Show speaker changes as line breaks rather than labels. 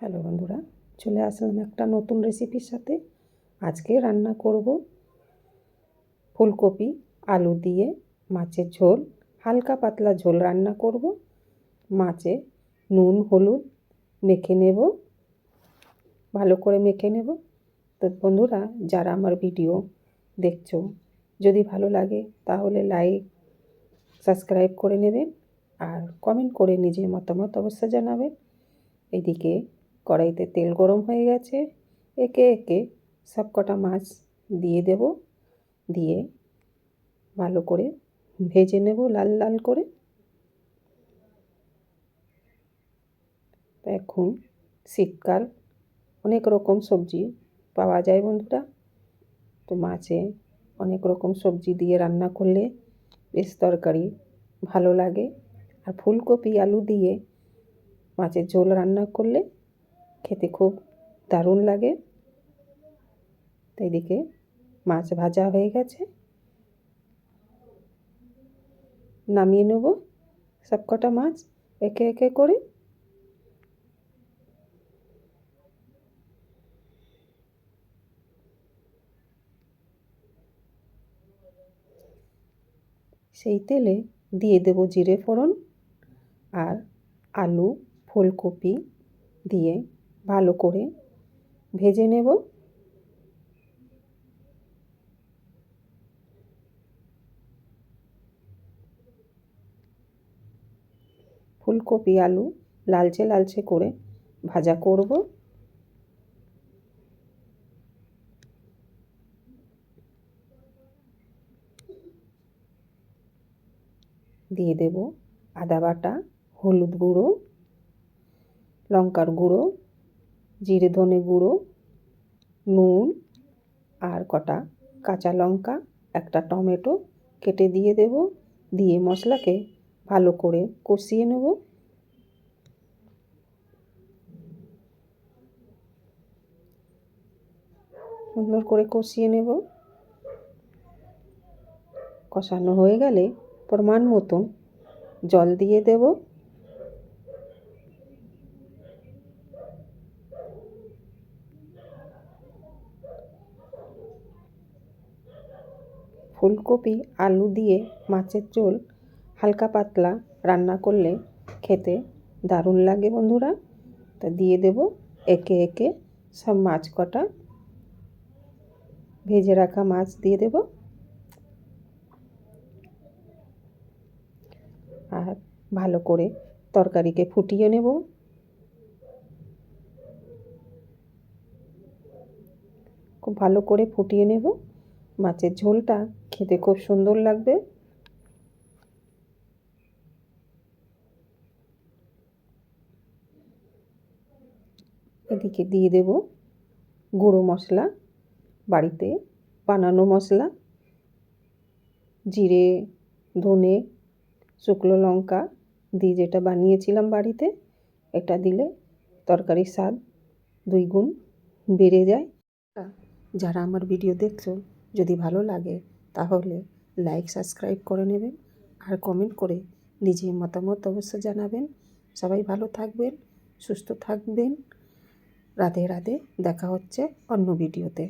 Hello বন্ধুরা, চলে আসলাম একটা নতুন রেসিপির সাথে। আজকে রান্না করব ফুলকপি, আলু দিয়ে মাছের ঝোল, হালকা পাতলা ঝোল রান্না করব। মাছে নুন, হলুদ মেখে নেব, ভালো করে মেখে নেব। তো বন্ধুরা, যারা আমার ভিডিও দেখছ, যদি ভালো লাগে তাহলে লাইক, সাবস্ক্রাইব করে নেবেন আর কমেন্ট করে নিজের মতামত অবশ্যই জানাবেন। এদিকে কড়াইতে তেল গরম হয়ে গেছে, একে একে সব কটা মাছ দিয়ে দেব, দিয়ে ভালো করে ভেজে নেব লাল লাল করে। এখন শীতকাল, অনেক রকম সবজি পাওয়া যায় বন্ধুরা। তো মাছে অনেক রকম সবজি দিয়ে রান্না করলে বেশ তরকারি ভালো লাগে। আর ফুলকপি, আলু দিয়ে মাছের ঝোল রান্না করলে খেতে খুব দারুণ লাগে। তো এদিকে মাছ ভাজা হয়ে গেছে। নামিয়ে নেব সব কটা মাছ একে একে করে। সেই তেলে দিয়ে দেব জিরে ফোড়ন আর আলু, ফুলকপি দিয়ে ভালো করে ভেজে নেব। ফুলকপি, আলু লালচে লালচে করে ভাজা করব। দিয়ে দেব আদা বাটা, হলুদ গুঁড়ো, লঙ্কার গুঁড়ো জিরে ধনে গুঁড়ো, নুন আর কটা কাঁচা লঙ্কা, একটা টমেটো কেটে দিয়ে দেব। দিয়ে মশলাকে ভালো করে কষিয়ে নেব। সুন্দর করে কষিয়ে নেব। কষানো হয়ে গেলে পরিমাণ মতন জল দিয়ে দেব। ফুলকপি, আলু দিয়ে মাছের ঝোল, হালকা পাতলা রান্না করলে খেতে দারুণ লাগে বন্ধুরা। তা দিয়ে দেব একে একে সব মাছ কটা। ভেজে রাখা মাছ দিয়ে দেব। আর ভালো করে তরকারিকে ফুটিয়ে নেব। খুব ভালো করে ফুটিয়ে নেব। মাছের ঝোলটা খেতে খুব সুন্দর লাগবে। এদিকে দিয়ে দেব গুঁড়ো মশলা, বাড়িতে বানানো মশলা, জিরে, ধনে, শুকনো লঙ্কা দিয়ে যেটা বানিয়েছিলাম বাড়িতে, এটা দিলে তরকারির স্বাদ দুই গুণ বেড়ে যায়। যারা আমার ভিডিও দেখছ, যদি ভালো লাগে তাহলে লাইক সাবস্ক্রাইব করে নেবেন আর কমেন্ট করে নিজের মতামত অবশ্য জানাবেন। সবাই ভালো থাকবেন, সুস্থ থাকবেন। রাধে রাধে, দেখা হচ্ছে অন্য ভিডিওতে